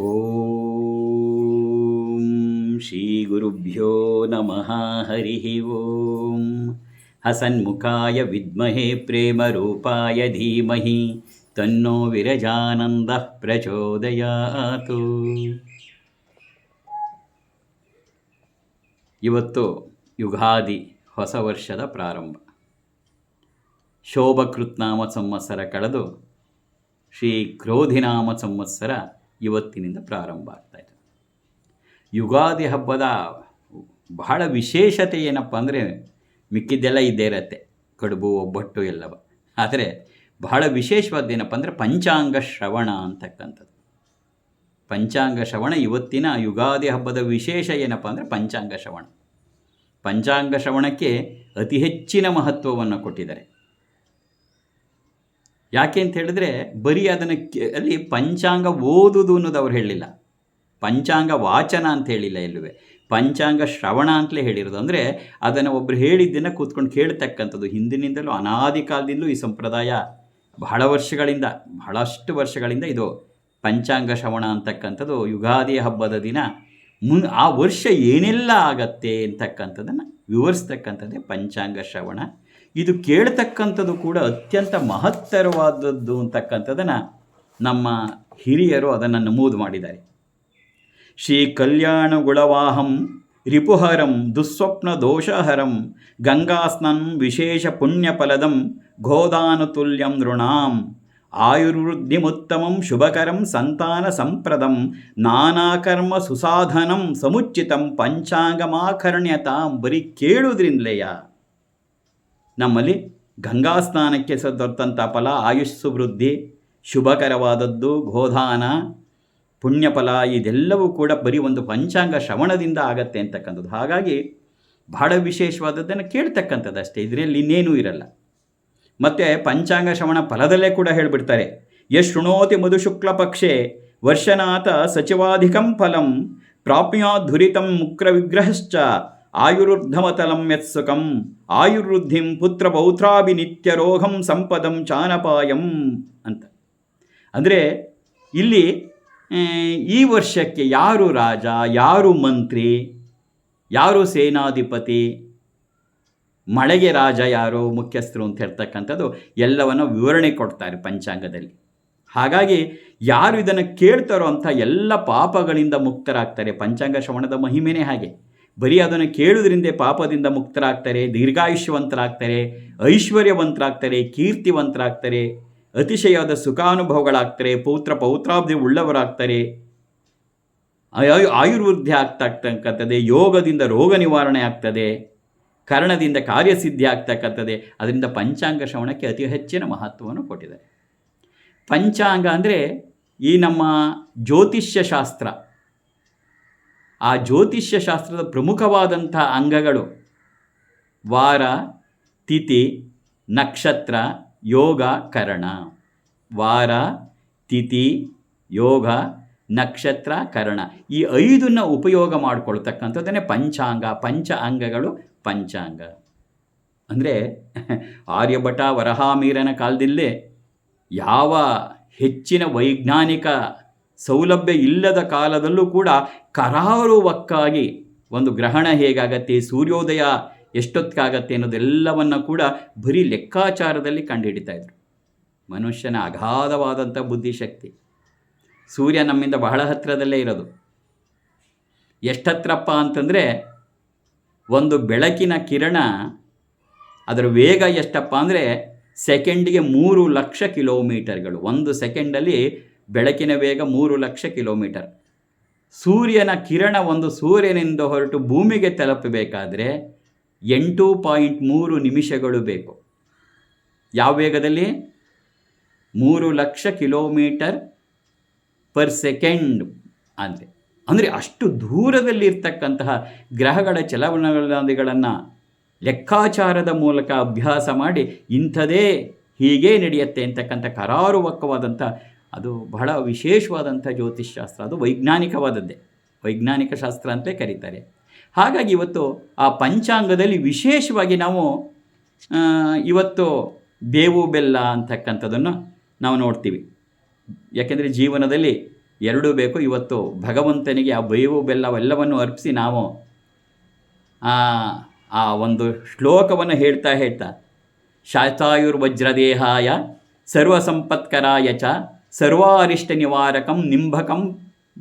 ಓಂ ಶ್ರೀ ಗುರುಭ್ಯೋ ನಮಃ ಹರಿ ಓಂ. ಹಸನ್ಮುಖಾಯ ವಿದ್ಮಹೆ ಪ್ರೇಮರೂಪಾಯ ಧೀಮಹಿ. ತನ್ನೋ ವಿರಜಾನಂದ ಪ್ರಚೋದಯಾತು. ಇವತ್ತು ಯುಗಾದಿ ಹೊಸ ವರ್ಷದ ಪ್ರಾರಂಭ. ಶೋಭಕೃತ್ನಾಮ ಸಂವತ್ಸರ ಕಳೆದು ಶ್ರೀ ಕ್ರೋಧಿನಾಮ ಸಂವತ್ಸರ ಇವತ್ತಿನಿಂದ ಪ್ರಾರಂಭ ಆಗ್ತಾ ಇದೆ. ಯುಗಾದಿ ಹಬ್ಬದ ಬಹಳ ವಿಶೇಷತೆ ಏನಪ್ಪ ಅಂದರೆ ಮಿಕ್ಕಿದ್ದೆಲ್ಲ ಇದ್ದೇ ಇರತ್ತೆ. ಕಡುಬು, ಒಬ್ಬಟ್ಟು ಎಲ್ಲವ. ಆದರೆ ಬಹಳ ವಿಶೇಷವಾದ ಏನಪ್ಪ ಅಂದರೆ ಪಂಚಾಂಗ ಶ್ರವಣ ಅಂತಕ್ಕಂಥದ್ದು. ಪಂಚಾಂಗ ಶ್ರವಣ ಇವತ್ತಿನ ಯುಗಾದಿ ಹಬ್ಬದ ವಿಶೇಷ ಏನಪ್ಪ ಅಂದರೆ ಪಂಚಾಂಗ ಶ್ರವಣ. ಪಂಚಾಂಗ ಶ್ರವಣಕ್ಕೆ ಅತಿ ಹೆಚ್ಚಿನ ಮಹತ್ವವನ್ನು ಕೊಟ್ಟಿದ್ದಾರೆ. ಯಾಕೆ ಅಂತ ಹೇಳಿದ್ರೆ ಬರೀ ಅದನ್ನು ಅಲ್ಲಿ ಪಂಚಾಂಗ ಓದುವುದು ಅನ್ನೋದು ಅವ್ರು ಹೇಳಿಲ್ಲ ಪಂಚಾಂಗ ವಾಚನ ಅಂತ ಹೇಳಿಲ್ಲ ಎಲ್ಲುವೆ. ಪಂಚಾಂಗ ಶ್ರವಣ ಅಂತಲೇ ಹೇಳಿರೋದು. ಅಂದರೆ ಅದನ್ನು ಒಬ್ಬರು ಹೇಳಿದ್ದನ್ನು ಕೂತ್ಕೊಂಡು ಕೇಳ್ತಕ್ಕಂಥದ್ದು. ಹಿಂದಿನಿಂದಲೂ ಅನಾದಿ ಕಾಲದಿಂದಲೂ ಈ ಸಂಪ್ರದಾಯ ಬಹಳ ವರ್ಷಗಳಿಂದ, ಬಹಳಷ್ಟು ವರ್ಷಗಳಿಂದ ಇದು ಪಂಚಾಂಗ ಶ್ರವಣ ಅಂತಕ್ಕಂಥದ್ದು ಯುಗಾದಿ ಹಬ್ಬದ ದಿನ. ಮುನ್ ಆ ವರ್ಷ ಏನೆಲ್ಲ ಆಗತ್ತೆ ಅಂತಕ್ಕಂಥದ್ದನ್ನು ವಿವರಿಸ್ತಕ್ಕಂಥದ್ದೇ ಪಂಚಾಂಗ ಶ್ರವಣ. ಇದು ಕೇಳ್ತಕ್ಕಂಥದ್ದು ಕೂಡ ಅತ್ಯಂತ ಮಹತ್ತರವಾದದ್ದು ಅಂತಕ್ಕಂಥದ್ದನ್ನು ನಮ್ಮ ಹಿರಿಯರು ಅದನ್ನು ನಮೂದು ಮಾಡಿದ್ದಾರೆ. ಶ್ರೀ ಕಲ್ಯಾಣ ಗುಳವಾಹಂ ರಿಪುಹರಂ ದುಸ್ವಪ್ನ ದೋಷಹರಂ ಗಂಗಾಸ್ನಂ ವಿಶೇಷ ಪುಣ್ಯಫಲದಂ ಗೋದಾನುತುಲ್ಯಂ ನೃಣಾಂ ಆಯುರ್ವೃದ್ಧಿಮುತ್ತಮಂ ಶುಭಕರಂ ಸಂತಾನ ಸಂಪ್ರದಂ ನಾನಾಕರ್ಮ ಸುಸಾಧನಂ ಸಮುಚ್ಚಿತಂ ಪಂಚಾಂಗಮಾಕರ್ಣ್ಯತಾಂ ಬರೀ ಕೇಳುವುದ್ರಿಂದಲೆಯ ನಮ್ಮಲ್ಲಿ ಗಂಗಾ ಸ್ನಾನಕ್ಕೆ ಸ ದೊರೆತಂಥ ಫಲ ಆಯುಷ್ಸು ವೃದ್ಧಿ, ಶುಭಕರವಾದದ್ದು ಗೋಧಾನ ಪುಣ್ಯಫಲ, ಇದೆಲ್ಲವೂ ಕೂಡ ಬರೀ ಒಂದು ಪಂಚಾಂಗ ಶ್ರವಣದಿಂದ ಆಗತ್ತೆ ಅಂತಕ್ಕಂಥದ್ದು. ಹಾಗಾಗಿ ಬಹಳ ವಿಶೇಷವಾದದ್ದನ್ನು ಕೇಳ್ತಕ್ಕಂಥದ್ದು ಅಷ್ಟೇ. ಇದರಲ್ಲಿ ಇನ್ನೇನೂ ಇರಲ್ಲ. ಮತ್ತು ಪಂಚಾಂಗ ಶ್ರವಣ ಫಲದಲ್ಲೇ ಕೂಡ ಹೇಳಿಬಿಡ್ತಾರೆ. ಯಶ್ ಶೃಣೋತಿ ಮಧುಶುಕ್ಲ ಪಕ್ಷೆ ವರ್ಷನಾಥ ಸಚಿವಾಧಿಕಂ ಫಲಂ ಪ್ರಾಪ್ಯಾಧುರಿತಂ ಮುಕ್ರ ವಿಗ್ರಹಶ್ಚ ಆಯುರ್ಧಮತಲಂ ಯತ್ಸುಖಂ ಆಯುರ್ವೃದ್ಧಿಂ ಪುತ್ರ ಪೌತ್ರಾಭಿನಿತ್ಯರೋಗಂ ಸಂಪದಂ ಚಾನಪಾಯಂ ಅಂತ. ಅಂದರೆ ಇಲ್ಲಿ ಈ ವರ್ಷಕ್ಕೆ ಯಾರು ರಾಜ, ಯಾರು ಮಂತ್ರಿ, ಯಾರು ಸೇನಾಧಿಪತಿ, ಮಳೆಗೆ ರಾಜ ಯಾರು, ಮುಖ್ಯಸ್ಥರು ಅಂತ ಹೇಳ್ತಕ್ಕಂಥದ್ದು ಎಲ್ಲವನ್ನು ವಿವರಣೆ ಕೊಡ್ತಾರೆ ಪಂಚಾಂಗದಲ್ಲಿ. ಹಾಗಾಗಿ ಯಾರು ಇದನ್ನು ಕೇಳ್ತಾರೋ ಅಂತ ಎಲ್ಲ ಪಾಪಗಳಿಂದ ಮುಕ್ತರಾಗ್ತಾರೆ ಪಂಚಾಂಗ ಶ್ರವಣದ ಮಹಿಮೆನೇ ಹಾಗೆ. ಬರೀ ಅದನ್ನು ಕೇಳುವುದರಿಂದ ಪಾಪದಿಂದ ಮುಕ್ತರಾಗ್ತಾರೆ, ದೀರ್ಘಾಯುಷ್ಯವಂತರಾಗ್ತಾರೆ, ಐಶ್ವರ್ಯವಂತರಾಗ್ತಾರೆ, ಕೀರ್ತಿವಂತರಾಗ್ತಾರೆ ಅತಿಶಯವಾದ ಸುಖಾನುಭವಗಳಾಗ್ತಾರೆ, ಪೌತ್ರ ಪೌತ್ರಾಬ್ಧಿ ಉಳ್ಳವರಾಗ್ತಾರೆ, ಆಯು ಆಯುರ್ವೃದ್ಧಿ ಆಗ್ತಕ್ಕಂಥದ್ದೇ, ಯೋಗದಿಂದ ರೋಗ ನಿವಾರಣೆ ಆಗ್ತದೆ, ಕರ್ಣದಿಂದ ಕಾರ್ಯಸಿದ್ಧಿ ಆಗ್ತಕ್ಕಂಥದ್ದೇ, ಅದರಿಂದ ಪಂಚಾಂಗ ಶ್ರವಣಕ್ಕೆ ಅತಿ ಹೆಚ್ಚಿನ ಮಹತ್ವವನ್ನು ಕೊಟ್ಟಿದ್ದಾರೆ. ಪಂಚಾಂಗ ಅಂದರೆ ಈ ನಮ್ಮ ಜ್ಯೋತಿಷ್ಯ ಶಾಸ್ತ್ರ ಆ ಜ್ಯೋತಿಷ್ಯ ಶಾಸ್ತ್ರದ ಪ್ರಮುಖವಾದಂಥ ಅಂಗಗಳು ವಾರ, ತಿಥಿ, ನಕ್ಷತ್ರ, ಯೋಗ, ಕರಣ. ವಾರ, ತಿಥಿ, ಯೋಗ, ನಕ್ಷತ್ರ, ಕರಣ. ಈ ಐದನ್ನು ಉಪಯೋಗ ಮಾಡಿಕೊಳ್ತಕ್ಕಂಥದ್ದನ್ನೇ ಪಂಚಾಂಗ, ಪಂಚ ಅಂಗಗಳು ಪಂಚಾಂಗ. ಅಂದರೆ ಆರ್ಯಭಟ, ವರಹಾಮೀರನ ಕಾಲದಲ್ಲೇ ಯಾವ ಹೆಚ್ಚಿನ ವೈಜ್ಞಾನಿಕ ಸೌಲಭ್ಯ ಇಲ್ಲದ ಕಾಲದಲ್ಲೂ ಕೂಡ ಕರಾರುವಕ್ಕಾಗಿ ಒಂದು ಗ್ರಹಣ ಹೇಗಾಗತ್ತೆ, ಸೂರ್ಯೋದಯ ಎಷ್ಟೊತ್ತಿಗಾಗತ್ತೆ ಅನ್ನೋದೆಲ್ಲವನ್ನು ಕೂಡ ಬರೀ ಲೆಕ್ಕಾಚಾರದಲ್ಲಿ ಕಂಡುಹಿಡಿತಾ ಇದ್ರು. ಮನುಷ್ಯನ ಅಗಾಧವಾದಂಥ ಬುದ್ಧಿಶಕ್ತಿ. ಸೂರ್ಯ ನಮ್ಮಿಂದ ಬಹಳ ಹತ್ತಿರದಲ್ಲೇ ಇರೋದು. ಎಷ್ಟತ್ರಪ್ಪ ಅಂತಂದರೆ ಒಂದು ಬೆಳಕಿನ ಕಿರಣ ಅದರ ವೇಗ ಎಷ್ಟಪ್ಪ ಅಂದರೆ ಸೆಕೆಂಡಿಗೆ ಮೂರು ಲಕ್ಷ ಕಿಲೋಮೀಟರ್ಗಳು ಒಂದು ಸೆಕೆಂಡಲ್ಲಿ ಬೆಳಕಿನ ವೇಗ ಮೂರು ಲಕ್ಷ ಕಿಲೋಮೀಟರ್. ಸೂರ್ಯನ ಕಿರಣ ಒಂದು ಸೂರ್ಯನಿಂದ ಹೊರಟು ಭೂಮಿಗೆ ತಲುಪಬೇಕಾದ್ರೆ ಎಂಟು ಪಾಯಿಂಟ್ ಮೂರು ನಿಮಿಷಗಳು ಬೇಕು. ಯಾವ ವೇಗದಲ್ಲಿ? ಮೂರು ಲಕ್ಷ ಕಿಲೋಮೀಟರ್ ಪರ್ ಸೆಕೆಂಡ್ ಅಂದರೆ ಅಂದರೆ ಅಷ್ಟು ದೂರದಲ್ಲಿರ್ತಕ್ಕಂತಹ ಗ್ರಹಗಳ ಚಲವಣಗಳನ್ನು ಲೆಕ್ಕಾಚಾರದ ಮೂಲಕ ಅಭ್ಯಾಸ ಮಾಡಿ ಇಂಥದೇ ಹೀಗೇ ನಡೆಯುತ್ತೆ ಅಂತಕ್ಕಂಥ ಕರಾರುವಕ್ಕವಾದಂಥ ಅದು ಬಹಳ ವಿಶೇಷವಾದಂಥ ಜ್ಯೋತಿಷ್ಶಾಸ್ತ್ರ ಅದು ವೈಜ್ಞಾನಿಕವಾದದ್ದೇ. ವೈಜ್ಞಾನಿಕ ಶಾಸ್ತ್ರ ಅಂತಲೇ ಕರೀತಾರೆ. ಹಾಗಾಗಿ ಇವತ್ತು ಆ ಪಂಚಾಂಗದಲ್ಲಿ ವಿಶೇಷವಾಗಿ ನಾವು ಇವತ್ತು ಬೇವು ಬೆಲ್ಲ ಅಂತಕ್ಕಂಥದ್ದನ್ನು ನಾವು ನೋಡ್ತೀವಿ. ಯಾಕೆಂದರೆ ಜೀವನದಲ್ಲಿ ಎರಡೂ ಬೇಕು. ಇವತ್ತು ಭಗವಂತನಿಗೆ ಆ ಬೇವು ಬೆಲ್ಲವೆಲ್ಲವನ್ನು ಅರ್ಪಿಸಿ ನಾವು, ಆ ಆ ಒಂದು ಶ್ಲೋಕವನ್ನು ಹೇಳ್ತಾ ಹೇಳ್ತಾ, ಶಾತಾಯುರ್ವಜ್ರದೇಹಾಯ ಸರ್ವಸಂಪತ್ಕರಾಯ ಚ ಸರ್ವಾರಿಷ್ಟ ನಿವಾರಕಂ ನಿಂಬಕಂ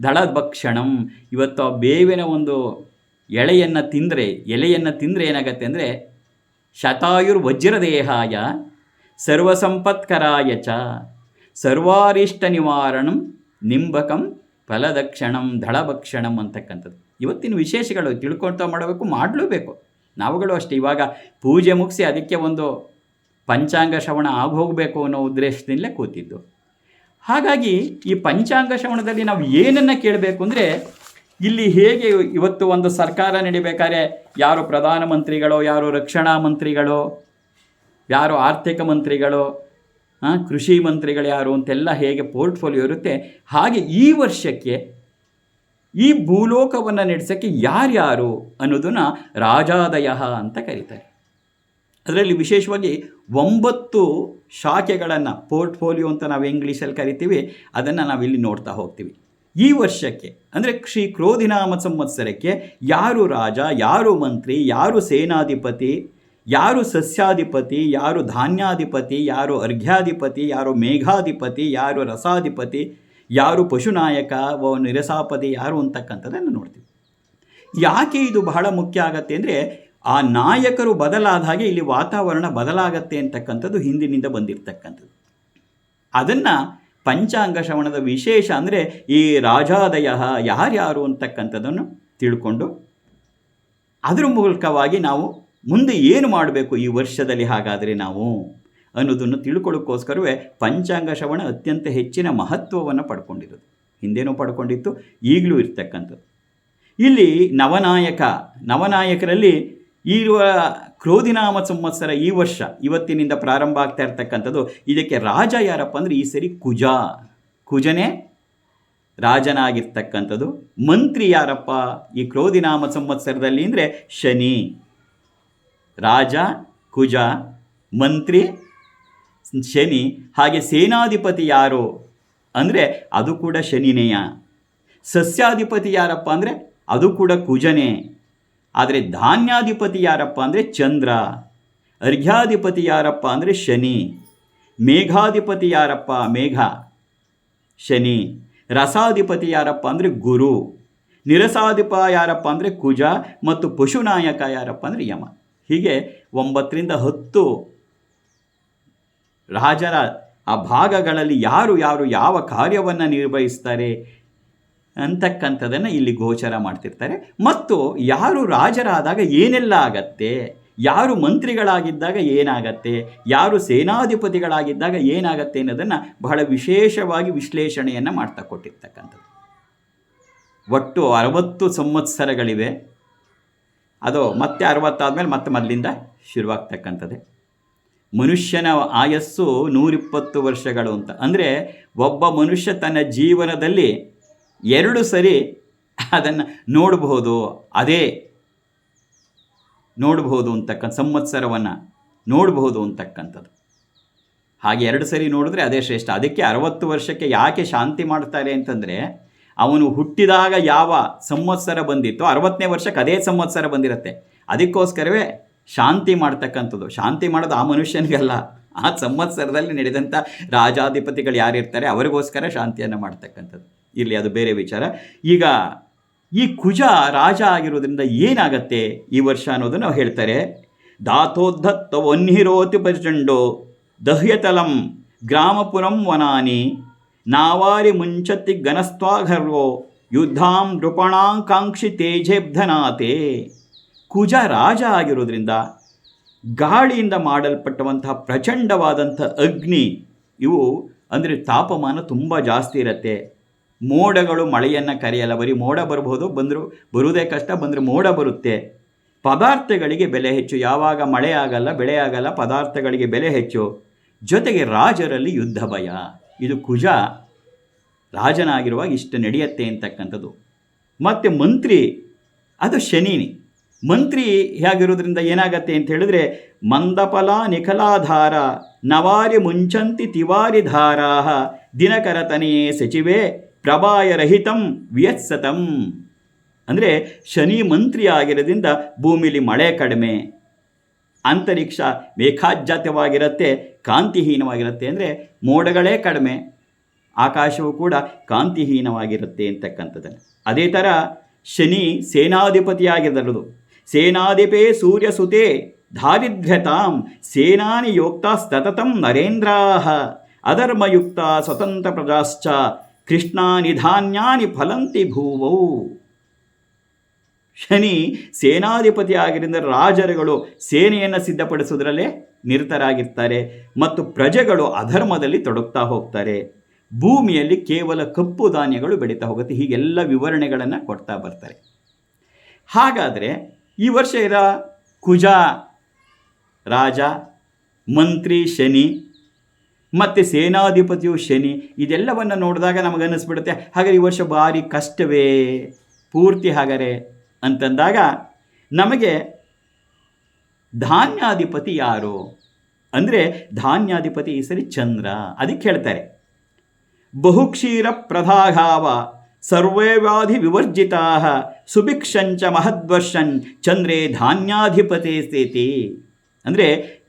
ದಳಭಕ್ಷಣಂ ಇವತ್ತು ಆ ಬೇವಿನ ಒಂದು ಎಳೆಯನ್ನು ತಿಂದರೆ, ಎಲೆಯನ್ನು ತಿಂದರೆ ಏನಾಗತ್ತೆ ಅಂದರೆ ಶತಾಯುರ್ ವಜ್ರದೇಹಾಯ ಸರ್ವಸಂಪತ್ಕರಾಯ ಚ ಸರ್ವಾರಿಷ್ಟ ನಿವಾರಣಂ ನಿಂಬಕಂ ಫಲದಕ್ಷಣಂ ದಳಭಕ್ಷಣಂ ಅಂತಕ್ಕಂಥದ್ದು. ಇವತ್ತಿನ ವಿಶೇಷಗಳು ತಿಳ್ಕೊಳ್ತಾ ಮಾಡಬೇಕು, ಮಾಡಲೂಬೇಕು. ನಾವುಗಳು ಅಷ್ಟೇ. ಇವಾಗ ಪೂಜೆ ಮುಗಿಸಿ ಅದಕ್ಕೆ ಒಂದು ಪಂಚಾಂಗ ಶ್ರವಣ ಆಗೋಗಬೇಕು ಅನ್ನೋ ಉದ್ದೇಶದಿಂದಲೇ ಕೂತಿದ್ದು. ಹಾಗಾಗಿ ಈ ಪಂಚಾಂಗ ಶ್ರವಣದಲ್ಲಿ ನಾವು ಏನನ್ನು ಕೇಳಬೇಕು ಅಂದರೆ ಇಲ್ಲಿ ಹೇಗೆ ಇವತ್ತು ಒಂದು ಸರ್ಕಾರ ನಡಿಬೇಕಾದ್ರೆ ಯಾರು ಪ್ರಧಾನಮಂತ್ರಿಗಳೋ, ಯಾರು ರಕ್ಷಣಾ ಮಂತ್ರಿಗಳೋ, ಯಾರು ಆರ್ಥಿಕ ಮಂತ್ರಿಗಳು ಕೃಷಿ ಮಂತ್ರಿಗಳು ಯಾರು ಅಂತೆಲ್ಲ ಹೇಗೆ ಪೋರ್ಟ್ಫೋಲಿಯೋ ಇರುತ್ತೆ. ಹಾಗೆ ಈ ವರ್ಷಕ್ಕೆ, ಈ ಭೂಲೋಕವನ್ನು ನಡೆಸೋಕ್ಕೆ ಯಾರ್ಯಾರು ಅನ್ನೋದನ್ನು ರಾಜಾದಯ ಅಂತ ಕರೀತಾರೆ. ಅದರಲ್ಲಿ ವಿಶೇಷವಾಗಿ ಒಂಬತ್ತು ಶಾಖೆಗಳನ್ನು, ಪೋರ್ಟ್ಫೋಲಿಯೋ ಅಂತ ನಾವು ಇಂಗ್ಲೀಷಲ್ಲಿ ಕರಿತೀವಿ, ಅದನ್ನು ನಾವಿಲ್ಲಿ ನೋಡ್ತಾ ಹೋಗ್ತೀವಿ. ಈ ವರ್ಷಕ್ಕೆ, ಅಂದರೆ ಶ್ರೀ ಕ್ರೋಧಿನಾಮ ಸಂವತ್ಸರಕ್ಕೆ ಯಾರು ರಾಜ, ಯಾರು ಮಂತ್ರಿ, ಯಾರು ಸೇನಾಧಿಪತಿ, ಯಾರು ಸಸ್ಯಾಧಿಪತಿ, ಯಾರು ಧಾನ್ಯಾಧಿಪತಿ, ಯಾರು ಅರ್ಘ್ಯಾಧಿಪತಿ, ಯಾರು ಮೇಘಾಧಿಪತಿ, ಯಾರು ರಸಾಧಿಪತಿ, ಯಾರು ಪಶುನಾಯಕ ವ ನಿರಸಾಪತಿ ಯಾರು ಅಂತಕ್ಕಂಥದ್ದನ್ನು ನೋಡ್ತೀವಿ. ಯಾಕೆ ಇದು ಬಹಳ ಮುಖ್ಯ ಆಗತ್ತೆ ಅಂದರೆ ಆ ನಾಯಕರು ಬದಲಾದ ಹಾಗೆ ಇಲ್ಲಿ ವಾತಾವರಣ ಬದಲಾಗತ್ತೆ ಅಂತಕ್ಕಂಥದ್ದು ಹಿಂದಿನಿಂದ ಬಂದಿರತಕ್ಕಂಥದ್ದು. ಅದನ್ನು ಪಂಚಾಂಗ ಶ್ರವಣದ ವಿಶೇಷ ಅಂದರೆ ಈ ರಾಜಾದಯ ಯಾರ್ಯಾರು ಅಂತಕ್ಕಂಥದ್ದನ್ನು ತಿಳ್ಕೊಂಡು ಅದರ ಮೂಲಕವಾಗಿ ನಾವು ಮುಂದೆ ಏನು ಮಾಡಬೇಕು ಈ ವರ್ಷದಲ್ಲಿ ಹಾಗಾದರೆ ನಾವು ಅನ್ನೋದನ್ನು ತಿಳ್ಕೊಳ್ಳೋಕ್ಕೋಸ್ಕರವೇ ಪಂಚಾಂಗ ಶ್ರವಣ ಅತ್ಯಂತ ಹೆಚ್ಚಿನ ಮಹತ್ವವನ್ನು ಪಡ್ಕೊಂಡಿರೋದು. ಹಿಂದೇನೂ ಪಡ್ಕೊಂಡಿತ್ತು, ಈಗಲೂ ಇರ್ತಕ್ಕಂಥದ್ದು. ಇಲ್ಲಿ ನವನಾಯಕ, ನವನಾಯಕರಲ್ಲಿ ಇರುವ ಕ್ರೋಧಿನಾಮ ಸಂವತ್ಸರ ಈ ವರ್ಷ ಇವತ್ತಿನಿಂದ ಪ್ರಾರಂಭ ಆಗ್ತಾ ಇರ್ತಕ್ಕಂಥದ್ದು. ಇದಕ್ಕೆ ರಾಜ ಯಾರಪ್ಪ ಅಂದರೆ ಈ ಸರಿ ಕುಜ. ಕುಜನೇ ರಾಜನಾಗಿರ್ತಕ್ಕಂಥದ್ದು. ಮಂತ್ರಿ ಯಾರಪ್ಪ ಈ ಕ್ರೋಧಿನಾಮ ಸಂವತ್ಸರದಲ್ಲಿ ಅಂದರೆ ಶನಿ. ರಾಜ, ಕುಜ, ಮಂತ್ರಿ, ಶನಿ. ಹಾಗೆ ಸೇನಾಧಿಪತಿ ಯಾರು ಅಂದರೆ ಅದು ಕೂಡ ಶನಿನೇಯ. ಸಸ್ಯಾಧಿಪತಿ ಯಾರಪ್ಪ ಅಂದರೆ ಅದು ಕೂಡ ಕುಜನೇ. ಆದರೆ ಧಾನ್ಯಾಧಿಪತಿ ಯಾರಪ್ಪ ಅಂದರೆ ಚಂದ್ರ, ಅರ್ಘ್ಯಾಧಿಪತಿ ಯಾರಪ್ಪ ಅಂದರೆ ಶನಿ, ಮೇಘಾಧಿಪತಿ ಯಾರಪ್ಪ ಮೇಘ, ಶನಿ, ರಸಾಧಿಪತಿ ಯಾರಪ್ಪ ಅಂದರೆ ಗುರು, ನಿರಸಾಧಿಪ ಯಾರಪ್ಪ ಅಂದರೆ ಕುಜ ಮತ್ತು ಪಶುನಾಯಕ ಯಾರಪ್ಪ ಅಂದರೆ ಯಮ. ಹೀಗೆ ಒಂಬತ್ತರಿಂದ ಹತ್ತು ರಾಜರ ಆ ಭಾಗಗಳಲ್ಲಿ ಯಾರು ಯಾರು ಯಾವ ಕಾರ್ಯವನ್ನು ನಿರ್ವಹಿಸ್ತಾರೆ ಅಂತಕ್ಕಂಥದ್ದನ್ನು ಇಲ್ಲಿ ಗೋಚರ ಮಾಡ್ತಿರ್ತಾರೆ. ಮತ್ತು ಯಾರು ರಾಜರಾದಾಗ ಏನೆಲ್ಲ ಆಗತ್ತೆ, ಯಾರು ಮಂತ್ರಿಗಳಾಗಿದ್ದಾಗ ಏನಾಗತ್ತೆ, ಯಾರು ಸೇನಾಧಿಪತಿಗಳಾಗಿದ್ದಾಗ ಏನಾಗತ್ತೆ ಅನ್ನೋದನ್ನು ಬಹಳ ವಿಶೇಷವಾಗಿ ವಿಶ್ಲೇಷಣೆಯನ್ನು ಮಾಡ್ತಾ ಕೊಟ್ಟಿರ್ತಕ್ಕಂಥದ್ದು. ಒಟ್ಟು ಅರವತ್ತು ಸಂವತ್ಸರಗಳಿವೆ. ಅದು ಮತ್ತೆ ಅರವತ್ತಾದ್ಮೇಲೆ ಮತ್ತೆ ಮೊದಲಿಂದ ಶುರುವಾಗ್ತಕ್ಕಂಥದ್ದೇ. ಮನುಷ್ಯನ ಆಯಸ್ಸು ನೂರಿಪ್ಪತ್ತು ವರ್ಷಗಳು ಅಂತ. ಅಂದರೆ ಒಬ್ಬ ಮನುಷ್ಯ ತನ್ನ ಜೀವನದಲ್ಲಿ ಎರಡು ಸರಿ ಅದನ್ನು ನೋಡಬಹುದು, ಅದೇ ನೋಡಬಹುದು ಅಂತಕ್ಕಂಥ ಸಂವತ್ಸರವನ್ನು ನೋಡಬಹುದು ಅಂತಕ್ಕಂಥದ್ದು. ಹಾಗೆ ಎರಡು ಸರಿ ನೋಡಿದ್ರೆ ಅದೇ ಶ್ರೇಷ್ಠ. ಅದಕ್ಕೆ ಅರವತ್ತು ವರ್ಷಕ್ಕೆ ಯಾಕೆ ಶಾಂತಿ ಮಾಡ್ತಾರೆ ಅಂತಂದರೆ, ಅವನು ಹುಟ್ಟಿದಾಗ ಯಾವ ಸಂವತ್ಸರ ಬಂದಿತ್ತೋ, ಅರವತ್ತನೇ ವರ್ಷಕ್ಕೆ ಅದೇ ಸಂವತ್ಸರ ಬಂದಿರುತ್ತೆ. ಅದಕ್ಕೋಸ್ಕರವೇ ಶಾಂತಿ ಮಾಡ್ತಕ್ಕಂಥದ್ದು. ಶಾಂತಿ ಮಾಡೋದು ಆ ಮನುಷ್ಯನಿಗಲ್ಲ. ಆ ಸಂವತ್ಸರದಲ್ಲಿ ನಡೆದಂಥ ರಾಜಾಧಿಪತಿಗಳು ಯಾರಿರ್ತಾರೆ, ಅವರಿಗೋಸ್ಕರ ಶಾಂತಿಯನ್ನು ಮಾಡ್ತಕ್ಕಂಥದ್ದು. ಇರಲಿ, ಅದು ಬೇರೆ ವಿಚಾರ. ಈಗ ಈ ಕುಜ ರಾಜ ಆಗಿರೋದ್ರಿಂದ ಏನಾಗತ್ತೆ ಈ ವರ್ಷ ಅನ್ನೋದನ್ನು ನಾವು ಹೇಳ್ತಾರೆ. ಧಾತೋದ್ಧತ್ತ ಪ್ರಚಂಡೋ ದಹ್ಯತಲಂ ಗ್ರಾಮಪುರಂ ವನಾನಿ ನಾವಾರಿ ಮುಂಚತಿ ಘನಸ್ವಾಘರ್ವೋ ಯುದ್ಧಾಂ ನೃಪಣಾಂಕಾಂಕ್ಷಿ ತೇಜೇಬ್ಧನಾತೆ. ಕುಜ ರಾಜ ಆಗಿರೋದ್ರಿಂದ ಗಾಳಿಯಿಂದ ಮಾಡಲ್ಪಟ್ಟವಂತಹ ಪ್ರಚಂಡವಾದಂಥ ಅಗ್ನಿ ಇವು ಅಂದರೆ ತಾಪಮಾನ ತುಂಬ ಜಾಸ್ತಿ ಇರುತ್ತೆ. ಮೋಡಗಳು ಮಳೆಯನ್ನು ಕರೆಯಲ್ಲ, ಬರೀ ಮೋಡ ಬರಬಹುದು ಬಂದರೂ ಬರುವುದೇ ಕಷ್ಟ, ಬಂದರೆ ಮೋಡ ಬರುತ್ತೆ. ಪದಾರ್ಥಗಳಿಗೆ ಬೆಲೆ ಹೆಚ್ಚು, ಯಾವಾಗ ಮಳೆ ಆಗಲ್ಲ, ಬೆಳೆ ಆಗಲ್ಲ, ಪದಾರ್ಥಗಳಿಗೆ ಬೆಲೆ ಹೆಚ್ಚು. ಜೊತೆಗೆ ರಾಜರಲ್ಲಿ ಯುದ್ಧ ಭಯ. ಇದು ಕುಜ ರಾಜನಾಗಿರುವಾಗ ಇಷ್ಟು ನಡೆಯುತ್ತೆ ಅಂತಕ್ಕಂಥದ್ದು. ಮತ್ತು ಮಂತ್ರಿ, ಅದು ಶನಿನಿ. ಮಂತ್ರಿ ಹೇಗಿರೋದ್ರಿಂದ ಏನಾಗತ್ತೆ ಅಂತ ಹೇಳಿದ್ರೆ ಮಂದಪಲ ನಿಖಲಾಧಾರ, ನವಾರಿ ಮುಂಚಂತಿ ತಿವಾರಿ ಧಾರಾ ದಿನಕರತನೆಯೇ ಸಚಿವೆ. ಪ್ರಭಾಯರಹಿತಂ ವ್ಯತ್ಸತಂ. ಅಂದರೆ ಶನಿ ಮಂತ್ರಿ ಆಗಿರೋದ್ರಿಂದ ಭೂಮಿಲಿ ಮಳೆ ಕಡಿಮೆ, ಅಂತರಿಕ್ಷ ಮೇಘಾಜಾತ್ಯವಾಗಿರುತ್ತೆ ಕಾಂತಿಹೀನವಾಗಿರುತ್ತೆ ಅಂದರೆ ಮೋಡಗಳೇ ಕಡಿಮೆ, ಆಕಾಶವು ಕೂಡ ಕಾಂತಿಹೀನವಾಗಿರುತ್ತೆ ಅಂತಕ್ಕಂಥದ್ದನ್ನು. ಅದೇ ಥರ ಶನಿ ಸೇನಾಧಿಪತಿಯಾಗಿರೋದು ಸೇನಾಧಿಪೇ ಸೂರ್ಯಸುತೆ ದಾರಿದ್ರ್ಯತಾಂ ಸೇನಾನಿ ಯೋಕ್ತ ಸತತಂ ನರೇಂದ್ರಾಹ, ಅಧರ್ಮಯುಕ್ತ ಸ್ವತಂತ್ರ ಪ್ರಜಾಶ್ಚ ಕೃಷ್ಣಾನಿಧಾನ್ಯಾನಿ ಫಲಂತಿ ಭೂವೌ. ಶನಿ ಸೇನಾಧಿಪತಿ ಆಗಿರಿಂದ ರಾಜರುಗಳು ಸೇನೆಯನ್ನು ಸಿದ್ಧಪಡಿಸೋದ್ರಲ್ಲೇ ನಿರತರಾಗಿರ್ತಾರೆ ಮತ್ತು ಪ್ರಜೆಗಳು ಅಧರ್ಮದಲ್ಲಿ ತೊಡಗ್ತಾ ಹೋಗ್ತಾರೆ. ಭೂಮಿಯಲ್ಲಿ ಕೇವಲ ಕಪ್ಪು ಧಾನ್ಯಗಳು ಬೆಳೀತಾ ಹೋಗುತ್ತೆ, ಹೀಗೆಲ್ಲ ವಿವರಣೆಗಳನ್ನು ಕೊಡ್ತಾ ಬರ್ತಾರೆ. ಹಾಗಾದರೆ ಈ ವರ್ಷ ಇರೋ ಕುಜ ರಾಜ, ಮಂತ್ರಿ, ಶನಿ ಮತ್ತು ಸೇನಾಧಿಪತಿಯು ಶನಿ, ಇದೆಲ್ಲವನ್ನು ನೋಡಿದಾಗ ನಮಗನ್ನಿಸ್ಬಿಡುತ್ತೆ ಹಾಗಾದ್ರೆ ಈ ವರ್ಷ ಭಾರಿ ಕಷ್ಟವೇ, ಪೂರ್ತಿ ಹಾಗರೆ ಅಂತಂದಾಗ ನಮಗೆ ಧಾನ್ಯಾಧಿಪತಿ ಯಾರು? ಅಂದರೆ ಧಾನ್ಯಾಧಿಪತಿ ಈ ಸರಿ ಚಂದ್ರ, ಅದಕ್ಕೆ ಹೇಳ್ತಾರೆ. ಬಹುಕ್ಷೀರ ಪ್ರಧಾಘಾವ ಸರ್ವೇ ವ್ಯಾಧಿ ವಿವರ್ಜಿತಾ ಸುಭಿಕ್ಷಂಚ ಮಹದ್ವರ್ಷನ್ ಚಂದ್ರೇ ಧಾನ್ಯಾಧಿಪತಿ ಸ್ಥಿತಿ ಅಂದರೆ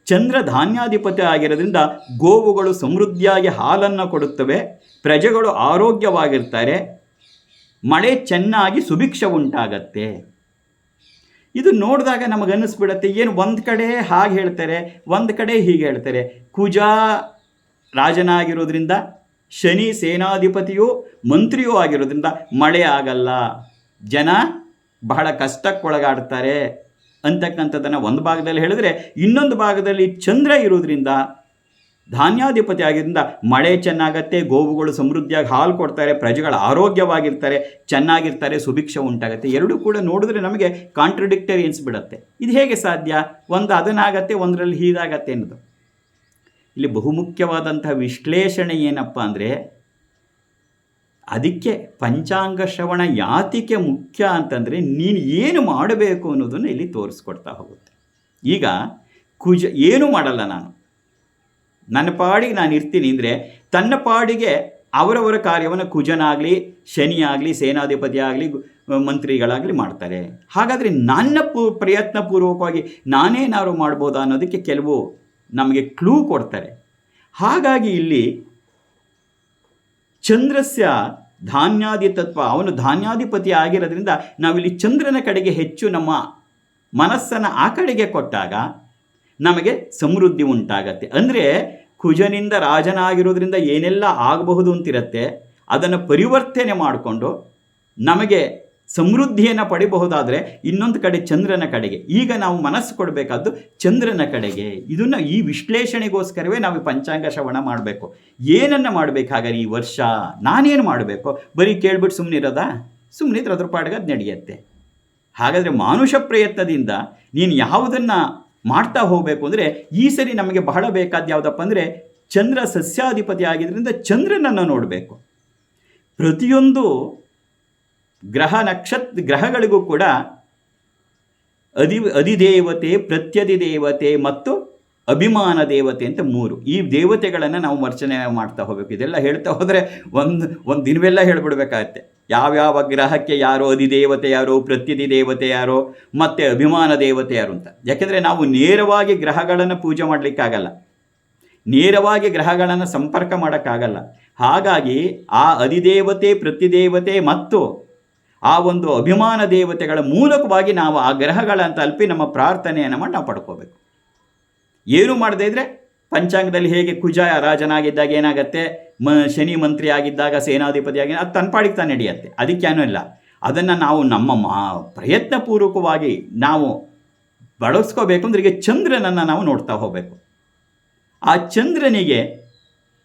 ಚಂದ್ರ ಧಾನ್ಯಾಧಿಪತಿ ಆಗಿರೋದ್ರಿಂದ ಗೋವುಗಳು ಸಮೃದ್ಧಿಯಾಗಿ ಹಾಲನ್ನು ಕೊಡುತ್ತವೆ, ಪ್ರಜೆಗಳು ಆರೋಗ್ಯವಾಗಿರ್ತಾರೆ, ಮಳೆ ಚೆನ್ನಾಗಿ ಸುಭಿಕ್ಷ ಉಂಟಾಗತ್ತೆ. ಇದು ನೋಡಿದಾಗ ನಮಗನ್ನಿಸ್ಬಿಡತ್ತೆ ಏನು ಒಂದು ಕಡೆ ಹಾಗೆ ಹೇಳ್ತಾರೆ, ಒಂದು ಕಡೆ ಹೀಗೆ ಹೇಳ್ತಾರೆ. ಕುಜ ರಾಜನಾಗಿರೋದ್ರಿಂದ, ಶನಿ ಸೇನಾಧಿಪತಿಯೂ ಮಂತ್ರಿಯೂ ಆಗಿರೋದ್ರಿಂದ ಮಳೆ ಆಗಲ್ಲ. ಜನ ಬಹಳ ಕಷ್ಟಕ್ಕೊಳಗಾಡ್ತಾರೆ. ಅಂತಕ್ಕಂಥದ್ದನ್ನು ಒಂದು ಭಾಗದಲ್ಲಿ ಹೇಳಿದ್ರೆ ಇನ್ನೊಂದು ಭಾಗದಲ್ಲಿ ಚಂದ್ರ ಇರೋದ್ರಿಂದ ಧಾನ್ಯಾಧಿಪತಿ ಆಗಿದ್ದರಿಂದ ಮಳೆ ಚೆನ್ನಾಗತ್ತೆ, ಗೋವುಗಳು ಸಮೃದ್ಧಿಯಾಗಿ ಹಾಲು ಕೊಡ್ತಾರೆ, ಪ್ರಜೆಗಳು ಆರೋಗ್ಯವಾಗಿರ್ತಾರೆ, ಚೆನ್ನಾಗಿರ್ತಾರೆ, ಸುಭಿಕ್ಷ ಉಂಟಾಗುತ್ತೆ. ಎರಡೂ ಕೂಡ ನೋಡಿದ್ರೆ ನಮಗೆ ಕಾಂಟ್ರಡಿಕ್ಟರಿ ಅನಿಸ್ಬಿಡತ್ತೆ ಇದು ಹೇಗೆ ಸಾಧ್ಯ? ಒಂದು ಅದನ್ನಾಗತ್ತೆ, ಒಂದರಲ್ಲಿ ಹೀಗಾಗತ್ತೆ ಅನ್ನೋದು ಇಲ್ಲಿ ಬಹುಮುಖ್ಯವಾದಂತಹ ವಿಶ್ಲೇಷಣೆ ಏನಪ್ಪ ಅಂದರೆ ಅದಕ್ಕೆ ಪಂಚಾಂಗ ಶ್ರವಣ ಯಾತಿಕೆ ಮುಖ್ಯ ಅಂತಂದರೆ ನೀನು ಏನು ಮಾಡಬೇಕು ಅನ್ನೋದನ್ನು ಇಲ್ಲಿ ತೋರಿಸ್ಕೊಡ್ತಾ ಹೋಗುತ್ತೆ. ಈಗ ಕುಜ ಏನು ಮಾಡಲ್ಲ ನಾನು? ನನ್ನ ಪಾಡಿಗೆ ನಾನು ಇರ್ತೀನಿ ಅಂದರೆ ತನ್ನ ಪಾಡಿಗೆ ಅವರವರ ಕಾರ್ಯವನ್ನು ಕುಜನಾಗಲಿ ಶನಿ ಆಗಲಿ ಸೇನಾಧಿಪತಿ ಆಗಲಿ, ಮಂತ್ರಿಗಳಾಗಲಿ ಮಾಡ್ತಾರೆ. ಹಾಗಾದರೆ ನನ್ನ ಪೂ ಪ್ರಯತ್ನಪೂರ್ವಕವಾಗಿ ನಾನೇನಾದ್ರು ಮಾಡ್ಬೋದಾ ಅನ್ನೋದಕ್ಕೆ ಕೆಲವು ನಮಗೆ ಕ್ಲೂ ಕೊಡ್ತಾರೆ. ಹಾಗಾಗಿ ಇಲ್ಲಿ ಚಂದ್ರಸ್ಯ ಧಾನ್ಯಾದಿ ತತ್ವ, ಅವನು ಧಾನ್ಯಾಧಿಪತಿ ಆಗಿರೋದ್ರಿಂದ ನಾವಿಲ್ಲಿ ಚಂದ್ರನ ಕಡೆಗೆ ಹೆಚ್ಚು ನಮ್ಮ ಮನಸ್ಸನ್ನು ಆ ಕಡೆಗೆ ಕೊಟ್ಟಾಗ ನಮಗೆ ಸಮೃದ್ಧಿ ಉಂಟಾಗತ್ತೆ. ಅಂದರೆ ಕುಜನಿಂದ ರಾಜನಾಗಿರೋದ್ರಿಂದ ಏನೆಲ್ಲ ಆಗಬಹುದು ಅಂತಿರತ್ತೆ, ಅದನ್ನು ಪರಿವರ್ತನೆ ಮಾಡಿಕೊಂಡು ನಮಗೆ ಸಮೃದ್ಧಿಯನ್ನು ಪಡಿಬಹುದಾದರೆ ಇನ್ನೊಂದು ಕಡೆ ಚಂದ್ರನ ಕಡೆಗೆ. ಈಗ ನಾವು ಮನಸ್ಸು ಕೊಡಬೇಕಾದ್ದು ಚಂದ್ರನ ಕಡೆಗೆ. ಇದನ್ನು ಈ ವಿಶ್ಲೇಷಣೆಗೋಸ್ಕರವೇ ನಾವು ಪಂಚಾಂಗ ಶ್ರವಣ ಮಾಡಬೇಕು. ಏನನ್ನು ಮಾಡಬೇಕಾಗಲಿ ಈ ವರ್ಷ ನಾನೇನು ಮಾಡಬೇಕು? ಬರೀ ಕೇಳ್ಬಿಟ್ಟು ಸುಮ್ಮನಿರೋದಾ ಸುಮ್ಮನೆ ಅದ್ರ ಪಾಡಿಗೆ ಅದು ನಡೆಯುತ್ತೆ. ಹಾಗಾದರೆ ಮಾನುಷ ಪ್ರಯತ್ನದಿಂದ ನೀನು ಯಾವುದನ್ನು ಮಾಡ್ತಾ ಹೋಗಬೇಕು ಅಂದರೆ ಈ ಸರಿ ನಮಗೆ ಬಹಳ ಬೇಕಾದ ಯಾವುದಪ್ಪ ಅಂದರೆ ಚಂದ್ರ ಸಸ್ಯಾಧಿಪತಿ ಆಗಿದ್ದರಿಂದ ಚಂದ್ರನನ್ನು ನೋಡಬೇಕು. ಪ್ರತಿಯೊಂದು ಗ್ರಹ ನಕ್ಷತ್ರ ಗ್ರಹಗಳಿಗೂ ಕೂಡ ಅಧಿ ಅಧಿದೇವತೆ, ಪ್ರತ್ಯಧಿದೇವತೆ ಮತ್ತು ಅಭಿಮಾನ ದೇವತೆ ಅಂತ ಮೂರು. ಈ ದೇವತೆಗಳನ್ನು ನಾವು ಮರ್ಚನೆ ಮಾಡ್ತಾ ಹೋಗಬೇಕು. ಇದೆಲ್ಲ ಹೇಳ್ತಾ ಹೋದರೆ ಒಂದು ಒಂದು ದಿನವೆಲ್ಲ ಹೇಳ್ಬಿಡ್ಬೇಕಾಗತ್ತೆ. ಯಾವ್ಯಾವ ಗ್ರಹಕ್ಕೆ ಯಾರೋ ಅಧಿದೇವತೆ ಯಾರೋ ಪ್ರತ್ಯಧಿ ದೇವತೆ ಯಾರೋ, ಮತ್ತು ಅಭಿಮಾನ ದೇವತೆ ಯಾರು ಅಂತ. ಯಾಕೆಂದರೆ ನಾವು ನೇರವಾಗಿ ಗ್ರಹಗಳನ್ನು ಪೂಜೆ ಮಾಡಲಿಕ್ಕಾಗಲ್ಲ. ನೇರವಾಗಿ ಗ್ರಹಗಳನ್ನು ಸಂಪರ್ಕ ಮಾಡೋಕ್ಕಾಗಲ್ಲ. ಹಾಗಾಗಿ ಆ ಅಧಿದೇವತೆ ಪ್ರತಿದೇವತೆ ಮತ್ತು ಆ ಒಂದು ಅಭಿಮಾನ ದೇವತೆಗಳ ಮೂಲಕವಾಗಿ ನಾವು ಆ ಗ್ರಹಗಳನ್ನು ತಲುಪಿ ನಮ್ಮ ಪ್ರಾರ್ಥನೆಯನ್ನು ನಾವು ಪಡ್ಕೋಬೇಕು. ಏನು ಮಾಡದೇ ಇದ್ದರೆ ಪಂಚಾಂಗದಲ್ಲಿ ಹೇಗೆ ಕುಜ ರಾಜನಾಗಿದ್ದಾಗ ಏನಾಗುತ್ತೆ? ಮ, ಶನಿ ಮಂತ್ರಿ ಆಗಿದ್ದಾಗ ಸೇನಾಧಿಪತಿ ಆಗಿ ಅದು ತನ್ಪಾಡಿಗೆ ತಾನು ನಡೆಯುತ್ತೆ. ಅದಕ್ಕೇನೂ ಇಲ್ಲ. ಅದನ್ನು ನಾವು ನಮ್ಮ ಮಾ, ಪ್ರಯತ್ನಪೂರ್ವಕವಾಗಿ ನಾವು ಬಳಸ್ಕೋಬೇಕು ಅಂದ್ರೆ ಈಗ ಚಂದ್ರನನ್ನು ನಾವು ನೋಡ್ತಾ ಹೋಗಬೇಕು. ಆ ಚಂದ್ರನಿಗೆ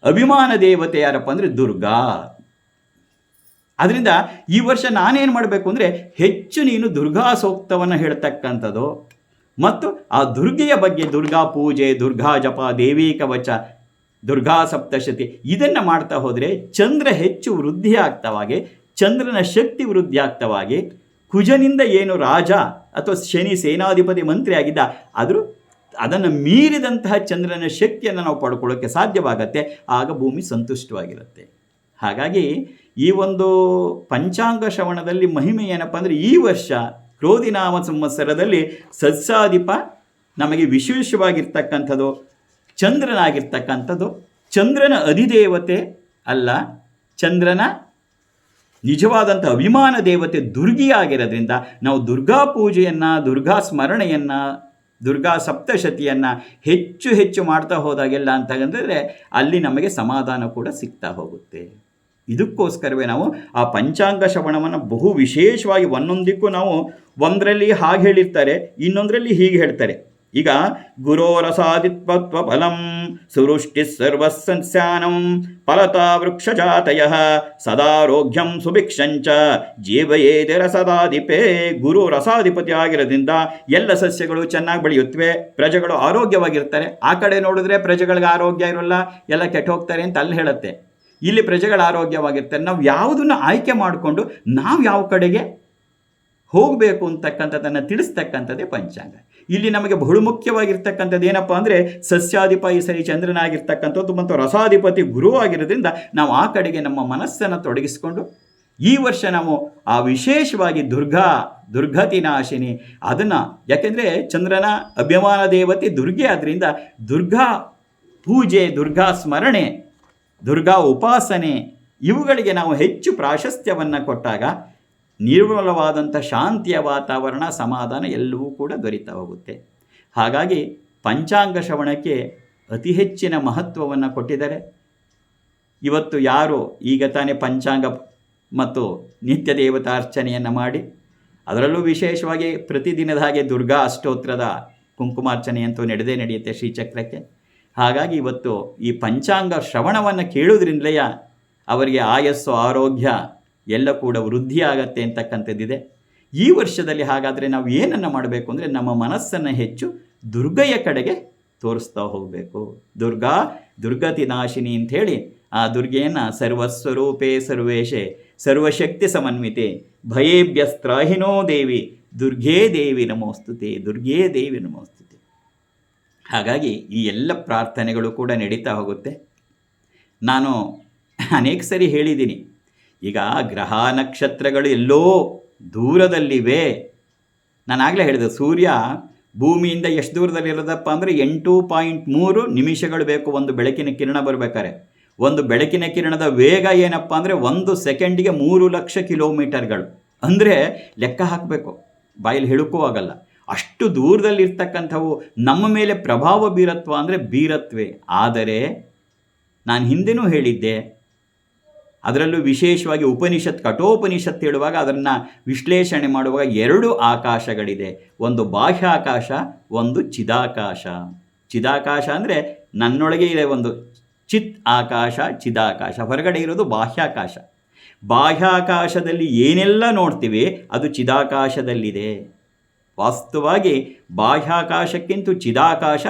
ಅಭಿಮಾನ ದೇವತೆ ಯಾರಪ್ಪ ಅಂದರೆ ದುರ್ಗಾ. ಅದರಿಂದ ಈ ವರ್ಷ ನಾನೇನು ಮಾಡಬೇಕು ಅಂದರೆ ಹೆಚ್ಚು ನೀನು ದುರ್ಗಾ ಸೂಕ್ತವನ್ನು ಹೇಳ್ತಕ್ಕಂಥದ್ದು. ಮತ್ತು ಆ ದುರ್ಗೆಯ ಬಗ್ಗೆ ದುರ್ಗಾ ಪೂಜೆ, ದುರ್ಗಾ ಜಪ ದೇವಿ ಕವಚ ದುರ್ಗಾ ಸಪ್ತಶತಿ ಇದನ್ನು ಮಾಡ್ತಾ ಹೋದರೆ ಚಂದ್ರ ಹೆಚ್ಚು ವೃದ್ಧಿ ಆಗ್ತವಾಗೆ, ಚಂದ್ರನ ಶಕ್ತಿ ವೃದ್ಧಿ ಆಗ್ತವಾಗೆ, ಕುಜನಿಂದ ಏನು ರಾಜ ಅಥವಾ ಶನಿ ಸೇನಾಧಿಪತಿ ಮಂತ್ರಿ ಆಗಿದ್ದ, ಆದರೂ ಅದನ್ನು ಮೀರಿದಂತಹ ಚಂದ್ರನ ಶಕ್ತಿಯನ್ನು ನಾವು ಪಡ್ಕೊಳ್ಳೋಕ್ಕೆ ಸಾಧ್ಯವಾಗತ್ತೆ, ಆಗ ಭೂಮಿ ಸಂತುಷ್ಟವಾಗಿರುತ್ತೆ. ಹಾಗಾಗಿ ಈ ಒಂದು ಪಂಚಾಂಗ ಶ್ರವಣದಲ್ಲಿ ಮಹಿಮೆ ಏನಪ್ಪ ಅಂದರೆ ಈ ವರ್ಷ ಕ್ರೋಧಿನಾಮ ಸಂವತ್ಸರದಲ್ಲಿ ಸತ್ಸಾಧಿಪ ನಮಗೆ ವಿಶೇಷವಾಗಿರ್ತಕ್ಕಂಥದ್ದು, ಚಂದ್ರನಾಗಿರ್ತಕ್ಕಂಥದ್ದು, ಚಂದ್ರನ ಅಧಿದೇವತೆ ಅಲ್ಲ, ಚಂದ್ರನ ನಿಜವಾದಂಥ ಅಭಿಮಾನ ದೇವತೆ ದುರ್ಗಿಯಾಗಿರೋದ್ರಿಂದ ನಾವು ದುರ್ಗಾ ಪೂಜೆಯನ್ನು, ದುರ್ಗಾ ಸ್ಮರಣೆಯನ್ನು ದುರ್ಗಾ ಸಪ್ತಶತಿಯನ್ನು ಹೆಚ್ಚು ಹೆಚ್ಚು ಮಾಡ್ತಾ ಹೋದಾಗೆಲ್ಲ ಅಂತಂದರೆ ಅಲ್ಲಿ ನಮಗೆ ಸಮಾಧಾನ ಕೂಡ ಸಿಗ್ತಾ ಹೋಗುತ್ತೆ. ಇದಕ್ಕೋಸ್ಕರವೇ ನಾವು ಆ ಪಂಚಾಂಗ ಶ್ರವಣವನ್ನು ಬಹು ವಿಶೇಷವಾಗಿ ಒಂದೊಂದಿಕ್ಕೂ ನಾವು ಒಂದರಲ್ಲಿ ಹಾಗೆ ಹೇಳಿರ್ತಾರೆ, ಇನ್ನೊಂದರಲ್ಲಿ ಹೀಗೆ ಹೇಳ್ತಾರೆ. ಈಗ ಗುರೋರಸಾದಿತ್ವತ್ವ ಫಲಂ ಸುವೃಷ್ಟಿ ಸರ್ವಸ್ಸಂಸ್ಯಾನಂ ಫಲತಾ ವೃಕ್ಷಜಾತಯ ಸದಾರೋಗ್ಯಂ ಸುಭಿಕ್ಷಂಚ ಜೀವಯೇದೆ ರಸದಾಧಿಪೇ ಗುರು ರಸಾಧಿಪತಿ ಆಗಿರೋದ್ರಿಂದ ಎಲ್ಲ ಸಸ್ಯಗಳು ಚೆನ್ನಾಗಿ ಬೆಳೆಯುತ್ತವೆ, ಪ್ರಜೆಗಳು ಆರೋಗ್ಯವಾಗಿರ್ತಾರೆ. ಆ ಕಡೆ ನೋಡಿದ್ರೆ ಪ್ರಜೆಗಳಿಗೆ ಆರೋಗ್ಯ ಇರೋಲ್ಲ, ಎಲ್ಲ ಕೆಟ್ಟ ಹೋಗ್ತಾರೆ ಅಂತ ಅಲ್ಲಿ ಹೇಳುತ್ತೆ. ಇಲ್ಲಿ ಪ್ರಜೆಗಳ ಆರೋಗ್ಯವಾಗಿರ್ತಾರೆ. ನಾವು ಯಾವುದನ್ನು ಆಯ್ಕೆ ಮಾಡಿಕೊಂಡು ನಾವು ಯಾವ ಕಡೆಗೆ ಹೋಗಬೇಕು ಅಂತಕ್ಕಂಥದ್ದನ್ನು ತಿಳಿಸ್ತಕ್ಕಂಥದ್ದೇ ಪಂಚಾಂಗ. ಇಲ್ಲಿ ನಮಗೆ ಬಹು ಮುಖ್ಯವಾಗಿರ್ತಕ್ಕಂಥದ್ದು ಏನಪ್ಪ ಅಂದರೆ ಸಸ್ಯಾಧಿಪತಿ ಸರಿ ಚಂದ್ರನಾಗಿರ್ತಕ್ಕಂಥದ್ದು ಮತ್ತು ರಸಾಧಿಪತಿ ಗುರು ಆಗಿರೋದ್ರಿಂದ ನಾವು ಆ ಕಡೆಗೆ ನಮ್ಮ ಮನಸ್ಸನ್ನು ತೊಡಗಿಸಿಕೊಂಡು ಈ ವರ್ಷ ನಾವು ಆ ವಿಶೇಷವಾಗಿ ದುರ್ಗಾ, ದುರ್ಗತಿ ನಾಶಿನಿ ಅದನ್ನು ಯಾಕೆಂದರೆ ಚಂದ್ರನ ಅಭಿಮಾನ ದೇವತೆ ದುರ್ಗೆ ಆದ್ದರಿಂದ ದುರ್ಗಾ ಪೂಜೆ, ದುರ್ಗಾ ಸ್ಮರಣೆ, ದುರ್ಗಾ ಉಪಾಸನೆ ಇವುಗಳಿಗೆ ನಾವು ಹೆಚ್ಚು ಪ್ರಾಶಸ್ತ್ಯವನ್ನು ಕೊಟ್ಟಾಗ ನಿರ್ಮಲವಾದಂಥ ಶಾಂತಿಯ ವಾತಾವರಣ, ಸಮಾಧಾನ ಎಲ್ಲವೂ ಕೂಡ ದೊರೀತಾ ಹೋಗುತ್ತೆ. ಹಾಗಾಗಿ ಪಂಚಾಂಗ ಶ್ರವಣಕ್ಕೆ ಅತಿ ಹೆಚ್ಚಿನ ಮಹತ್ವವನ್ನು ಕೊಟ್ಟಿದ್ದಾರೆ. ಇವತ್ತು ಯಾರು ಈಗ ತಾನೇ ಪಂಚಾಂಗ ಮತ್ತು ನಿತ್ಯ ದೇವತಾರ್ಚನೆಯನ್ನು ಮಾಡಿ, ಅದರಲ್ಲೂ ವಿಶೇಷವಾಗಿ ಪ್ರತಿದಿನದ ಹಾಗೆ ದುರ್ಗಾ ಅಷ್ಟೋತ್ರದ ಕುಂಕುಮಾರ್ಚನೆ ಅಂತೂ ನಡೆದೇ ನಡೆಯುತ್ತೆ ಶ್ರೀಚಕ್ರಕ್ಕೆ. ಹಾಗಾಗಿ ಇವತ್ತು ಈ ಪಂಚಾಂಗ ಶ್ರವಣವನ್ನು ಕೇಳೋದ್ರಿಂದಲೇ ಅವರಿಗೆ ಆಯಸ್ಸು, ಆರೋಗ್ಯ ಎಲ್ಲ ಕೂಡ ವೃದ್ಧಿ ಆಗತ್ತೆ ಅಂತಕ್ಕಂಥದ್ದಿದೆ. ಈ ವರ್ಷದಲ್ಲಿ ಹಾಗಾದರೆ ನಾವು ಏನನ್ನು ಮಾಡಬೇಕು ಅಂದರೆ ನಮ್ಮ ಮನಸ್ಸನ್ನು ಹೆಚ್ಚು ದುರ್ಗೆಯ ಕಡೆಗೆ ತೋರಿಸ್ತಾ ಹೋಗಬೇಕು. ದುರ್ಗಾ, ದುರ್ಗತಿ ನಾಶಿನಿ ಅಂಥೇಳಿ ಆ ದುರ್ಗೆಯನ್ನು ಸರ್ವಸ್ವರೂಪೇ ಸರ್ವೇಶೆ, ಸರ್ವಶಕ್ತಿ ಸಮನ್ವಿತೆ, ಭಯೇಭ್ಯಸ್ತ್ರಾಹಿನೋ ದೇವಿ, ದುರ್ಗೇ ದೇವಿ ನಮೋಸ್ತುತೆ, ದುರ್ಗೇ ದೇವಿ ನಮೋಸ್ತುತೆ. ಹಾಗಾಗಿ ಈ ಎಲ್ಲ ಪ್ರಾರ್ಥನೆಗಳು ಕೂಡ ನಡೀತಾ ಹೋಗುತ್ತೆ. ನಾನು ಅನೇಕ ಸರಿ ಹೇಳಿದ್ದೀನಿ. ಈಗ ಗ್ರಹ ನಕ್ಷತ್ರಗಳು ಎಲ್ಲೋ ದೂರದಲ್ಲಿವೆ. ನಾನು ಆಗಲೇ ಹೇಳಿದೆ, ಸೂರ್ಯ ಭೂಮಿಯಿಂದ ಎಷ್ಟು ದೂರದಲ್ಲಿ ಇರೋದಪ್ಪ ಅಂದರೆ ಎಂಟು ಪಾಯಿಂಟ್ ಮೂರು ನಿಮಿಷಗಳು ಬೇಕು ಒಂದು ಬೆಳಕಿನ ಕಿರಣ ಬರಬೇಕಾರೆ. ಒಂದು ಬೆಳಕಿನ ಕಿರಣದ ವೇಗ ಏನಪ್ಪ ಅಂದರೆ ಒಂದು ಸೆಕೆಂಡಿಗೆ ಮೂರು ಲಕ್ಷ ಕಿಲೋಮೀಟರ್ಗಳು. ಅಂದರೆ ಲೆಕ್ಕ ಹಾಕಬೇಕು, ಬಾಯಲ್ಲಿ ಹೇಳಕ್ಕೂ ಆಗಲ್ಲ ಅಷ್ಟು ದೂರದಲ್ಲಿರ್ತಕ್ಕಂಥವು ನಮ್ಮ ಮೇಲೆ ಪ್ರಭಾವ ಬೀರತ್ವ ಅಂದರೆ ಬೀರತ್ವೆ. ಆದರೆ ನಾನು ಹಿಂದೆನೂ ಹೇಳಿದ್ದೆ ಅದರಲ್ಲೂ ವಿಶೇಷವಾಗಿ ಉಪನಿಷತ್, ಕಠೋಪನಿಷತ್ ಹೇಳುವಾಗ ಅದನ್ನು ವಿಶ್ಲೇಷಣೆ ಮಾಡುವಾಗ ಎರಡು ಆಕಾಶಗಳಿದೆ. ಒಂದು ಬಾಹ್ಯಾಕಾಶ, ಒಂದು ಚಿದಾಕಾಶ. ಚಿದಾಕಾಶ ಅಂದರೆ ನನ್ನೊಳಗೆ ಇದೆ ಒಂದು ಚಿತ್ ಆಕಾಶ, ಚಿದಾಕಾಶ. ಹೊರಗಡೆ ಇರೋದು ಬಾಹ್ಯಾಕಾಶ. ಬಾಹ್ಯಾಕಾಶದಲ್ಲಿ ಏನೆಲ್ಲ ನೋಡ್ತೀವಿ ಅದು ಚಿದಾಕಾಶದಲ್ಲಿದೆ. ವಾಸ್ತವವಾಗಿ ಬಾಹ್ಯಾಕಾಶಕ್ಕಿಂತ ಚಿದಾಕಾಶ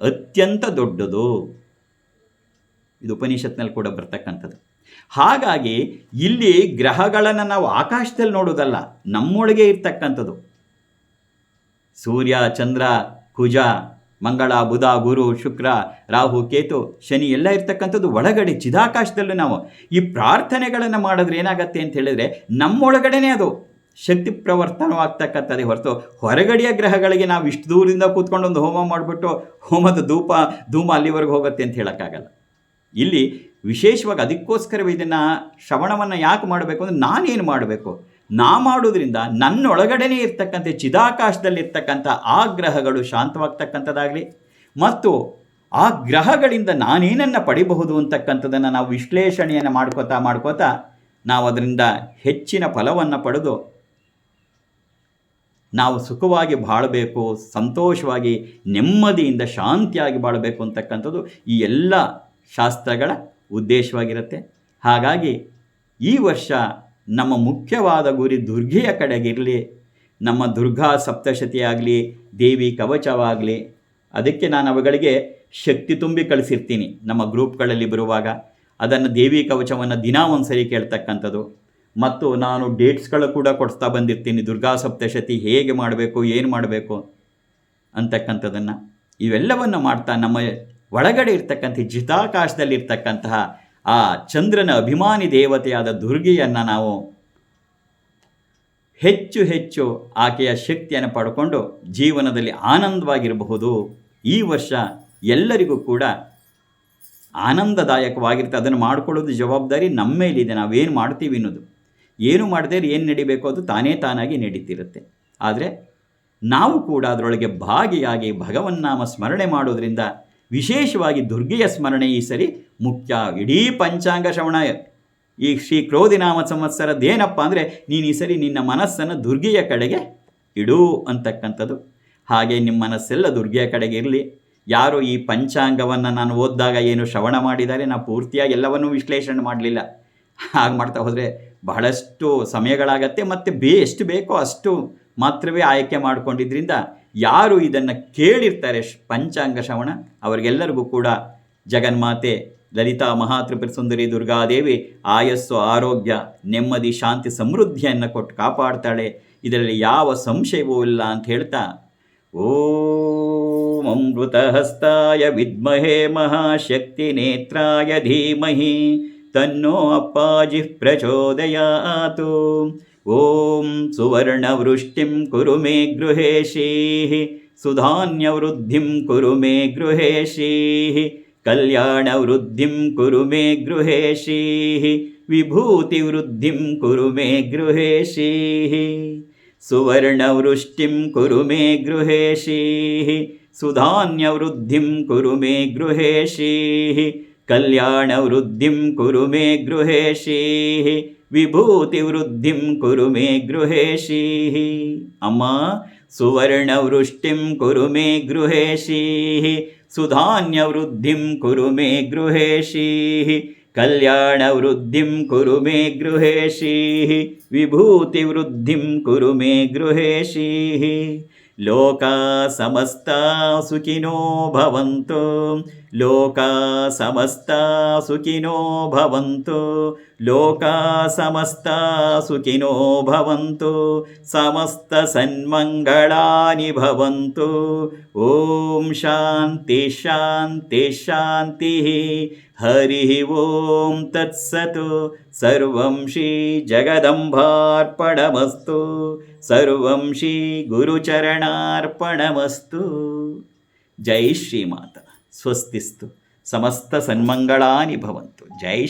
ಅತ್ಯಂತ ದೊಡ್ಡದು. ಇದು ಉಪನಿಷತ್ನಲ್ಲಿ ಕೂಡ ಬರ್ತಕ್ಕಂಥದ್ದು. ಹಾಗಾಗಿ ಇಲ್ಲಿ ಗ್ರಹಗಳನ್ನು ನಾವು ಆಕಾಶದಲ್ಲಿ ನೋಡೋದಲ್ಲ ನಮ್ಮೊಳಗೆ ಇರ್ತಕ್ಕಂಥದ್ದು. ಸೂರ್ಯ, ಚಂದ್ರ, ಕುಜ, ಮಂಗಳ, ಬುಧ, ಗುರು, ಶುಕ್ರ, ರಾಹು, ಕೇತು, ಶನಿ ಎಲ್ಲ ಇರ್ತಕ್ಕಂಥದ್ದು ಒಳಗಡೆ, ಚಿದಾಕಾಶದಲ್ಲಿ ನಾವು. ಈ ಪ್ರಾರ್ಥನೆಗಳನ್ನು ಮಾಡಿದ್ರೆ ಏನಾಗತ್ತೆ ಅಂತ ಹೇಳಿದ್ರೆ, ನಮ್ಮೊಳಗಡೆನೇ ಅದು ಶಕ್ತಿ ಪ್ರವರ್ತನವಾಗ್ತಕ್ಕಂಥದ್ದೇ ಹೊರತು ಹೊರಗಡೆಯ ಗ್ರಹಗಳಿಗೆ ನಾವು ಇಷ್ಟು ದೂರದಿಂದ ಕೂತ್ಕೊಂಡು ಒಂದು ಹೋಮ ಮಾಡಿಬಿಟ್ಟು ಹೋಮದ ಧೂಪ, ಧೂಮ ಅಲ್ಲಿವರೆಗೂ ಹೋಗುತ್ತೆ ಅಂತ ಹೇಳೋಕ್ಕಾಗಲ್ಲ. ಇಲ್ಲಿ ವಿಶೇಷವಾಗಿ ಅದಕ್ಕೋಸ್ಕರವೇ ಇದನ್ನು ಶ್ರವಣವನ್ನು ಯಾಕೆ ಮಾಡಬೇಕು ಅಂದರೆ ನಾನೇನು ಮಾಡಬೇಕು? ನಾ ಮಾಡೋದ್ರಿಂದ ನನ್ನೊಳಗಡೆನೇ ಇರ್ತಕ್ಕಂಥ ಚಿದಾಕಾಶದಲ್ಲಿರ್ತಕ್ಕಂಥ ಆ ಗ್ರಹಗಳು ಶಾಂತವಾಗ್ತಕ್ಕಂಥದ್ದಾಗಲಿ ಮತ್ತು ಆ ಗ್ರಹಗಳಿಂದ ನಾನೇನನ್ನು ಪಡಿಬಹುದು ಅಂತಕ್ಕಂಥದ್ದನ್ನು ನಾವು ವಿಶ್ಲೇಷಣೆಯನ್ನು ಮಾಡ್ಕೋತಾ ಮಾಡ್ಕೋತಾ ನಾವು ಅದರಿಂದ ಹೆಚ್ಚಿನ ಫಲವನ್ನು ಪಡೆದು ನಾವು ಸುಖವಾಗಿ ಬಾಳಬೇಕು, ಸಂತೋಷವಾಗಿ ನೆಮ್ಮದಿಯಿಂದ ಶಾಂತಿಯಾಗಿ ಬಾಳಬೇಕು ಅಂತಕ್ಕಂಥದ್ದು ಈ ಎಲ್ಲ ಶಾಸ್ತ್ರಗಳ ಉದ್ದೇಶವಾಗಿರುತ್ತೆ. ಹಾಗಾಗಿ ಈ ವರ್ಷ ನಮ್ಮ ಮುಖ್ಯವಾದ ಗುರಿ ದುರ್ಗೆಯ ಕಡೆಗಿರಲಿ ನಮ್ಮ ದುರ್ಗಾ ಸಪ್ತಶತಿ ಆಗಲಿ, ದೇವಿ ಕವಚವಾಗಲಿ ಅದಕ್ಕೆ ನಾನು ಅವುಗಳಿಗೆ ಶಕ್ತಿ ತುಂಬಿ ಕಳಿಸಿರ್ತೀನಿ ನಮ್ಮ ಗ್ರೂಪ್ಗಳಲ್ಲಿ ಬರುವಾಗ. ಅದನ್ನು ದೇವಿ ಕವಚವನ್ನು ದಿನ ಒಂದು ಸರಿ ಕೇಳ್ತಕ್ಕಂಥದ್ದು. ಮತ್ತು ನಾನು ಡೇಟ್ಸ್ಗಳು ಕೂಡ ಕೊಡಿಸ್ತಾ ಬಂದಿರ್ತೀನಿ, ದುರ್ಗಾ ಸಪ್ತಶತಿ ಹೇಗೆ ಮಾಡಬೇಕು, ಏನು ಮಾಡಬೇಕು ಅಂತಕ್ಕಂಥದ್ದನ್ನು. ಇವೆಲ್ಲವನ್ನು ಮಾಡ್ತಾ ನಮ್ಮ ಒಳಗಡೆ ಇರ್ತಕ್ಕಂಥ ಜಿತಾಕಾಶದಲ್ಲಿರ್ತಕ್ಕಂತಹ ಆ ಚಂದ್ರನ ಅಭಿಮಾನಿ ದೇವತೆಯಾದ ದುರ್ಗೆಯನ್ನು ನಾವು ಹೆಚ್ಚು ಹೆಚ್ಚು ಆಕೆಯ ಶಕ್ತಿಯನ್ನು ಪಡ್ಕೊಂಡು ಜೀವನದಲ್ಲಿ ಆನಂದವಾಗಿರಬಹುದು. ಈ ವರ್ಷ ಎಲ್ಲರಿಗೂ ಕೂಡ ಆನಂದದಾಯಕವಾಗಿರುತ್ತೆ. ಅದನ್ನು ಮಾಡಿಕೊಳ್ಳೋದು ಜವಾಬ್ದಾರಿ ನಮ್ಮ ಮೇಲಿದೆ. ನಾವೇನು ಮಾಡ್ತೀವಿ ಅನ್ನೋದು. ಏನು ಮಾಡದೇ ಏನು ನಡಿಬೇಕು ಅದು ತಾನೇ ತಾನಾಗಿ ನಡೀತಿರುತ್ತೆ. ಆದರೆ ನಾವು ಕೂಡ ಅದರೊಳಗೆ ಭಾಗಿಯಾಗಿ ಭಗವನ್ನಾಮ ಸ್ಮರಣೆ ಮಾಡೋದ್ರಿಂದ ವಿಶೇಷವಾಗಿ ದುರ್ಗೆಯ ಸ್ಮರಣೆ ಈ ಸರಿ ಮುಖ್ಯ. ಇಡೀ ಪಂಚಾಂಗ ಶ್ರವಣ. ಈ ಶ್ರೀ ಕ್ರೋಧಿನಾಮ ಸಂವತ್ಸರದ್ದೇನಪ್ಪ ಅಂದರೆ ನೀನು ಈ ಸರಿ ನಿನ್ನ ಮನಸ್ಸನ್ನು ದುರ್ಗೆಯ ಕಡೆಗೆ ಇಡು ಅಂತಕ್ಕಂಥದ್ದು. ಹಾಗೆ ನಿಮ್ಮ ಮನಸ್ಸೆಲ್ಲ ದುರ್ಗೆಯ ಕಡೆಗೆ ಇರಲಿ. ಯಾರು ಈ ಪಂಚಾಂಗವನ್ನು ನಾನು ಓದಿದಾಗ ಏನು ಶ್ರವಣ ಮಾಡಿದ್ದಾರೆ ನಾನು ಪೂರ್ತಿಯಾಗಿ ಎಲ್ಲವನ್ನೂ ವಿಶ್ಲೇಷಣೆ ಮಾಡಲಿಲ್ಲ. ಹಾಗೆ ಮಾಡ್ತಾ ಹೋದರೆ ಬಹಳಷ್ಟು ಸಮಯಗಳಾಗತ್ತೆ, ಮತ್ತು ಬೇ, ಎಷ್ಟು ಬೇಕೋ ಅಷ್ಟು ಮಾತ್ರವೇ ಆಯ್ಕೆ ಮಾಡಿಕೊಂಡಿದ್ರಿಂದ ಯಾರು ಇದನ್ನು ಕೇಳಿರ್ತಾರೆ ಪಂಚಾಂಗ ಶ್ರವಣ, ಅವರಿಗೆಲ್ಲರಿಗೂ ಕೂಡ ಜಗನ್ಮಾತೆ, ಲಲಿತಾ ಮಹಾತ್ರಿಪುರ ಸುಂದರಿ ದುರ್ಗಾದೇವಿ, ಆಯಸ್ಸು, ಆರೋಗ್ಯ, ನೆಮ್ಮದಿ, ಶಾಂತಿ, ಸಮೃದ್ಧಿಯನ್ನು ಕೊಟ್ಟು ಕಾಪಾಡ್ತಾಳೆ. ಇದರಲ್ಲಿ ಯಾವ ಸಂಶಯವೂ ಇಲ್ಲ ಅಂತ ಹೇಳ್ತಾ, ಓಂ ಅಮೃತಹಸ್ತಾಯ ವಿದ್ಮಹೇ ಮಹಾಶಕ್ತಿ ನೇತ್ರಾಯ ಧೀಮಹಿ, ತನ್ನೋ ಅಪ್ಪಾಜಿ ಪ್ರಚೋದಯಾತು. ॐ सुवर्णवृष्टिं कुरु मे गृहेशीः सुधान्यवृद्धिं कुरु मे गृहेशीः कल्याणवृद्धिं कुरु मे गृहेशीः विभूतिवृद्धिं कुरु मे गृहेशीः सुवर्णवृष्टिं कुरु मे गृहेशीः सुधान्यवृद्धिं कुरु मे गृहेशीः कल्याणवृद्धिं कुरु मे गृहेशीः విభూతివృద్ధిం కురు మే గృహేషీ. అమ్మా సువర్ణవృష్టిం కురు మే గృహేషీ. సుధాన్యవృద్ధిం కురు మే గృహేషీ. కళ్యాణవృద్ధిం కురు మే గృహేషీ. విభూతివృద్ధిం కురు మే గృహేషీ. लोका समस्ता सुखिनो भवन्तु। लोका समस्ता सुखिनो भवन्तु। लोका समस्ता सुखिनो भवन्तु। समस्तसन्मङ्गलानि भवन्तु। ॐ शान्ति शान्तिः। ಶಾಂತಿ ಶಾಂತಿ ಹರಿ ಓಂ ತತ್ಸತ್. ಸರ್ವಂ ಶ್ರೀ ಜಗದಂಬಾರ್ಪಣಮಸ್ತು. ಸರ್ವಂ ಶ್ರೀ ಗುರುಚರಣಾರ್ಪಣಮಸ್ತು. ಜೈ ಶ್ರೀಮಾತ. ಸ್ವಸ್ತಿಸ್ತು. ಸಮಸ್ತ ಸನ್ಮಂಗಳಾನಿ ಭವಂತು. ಜೈ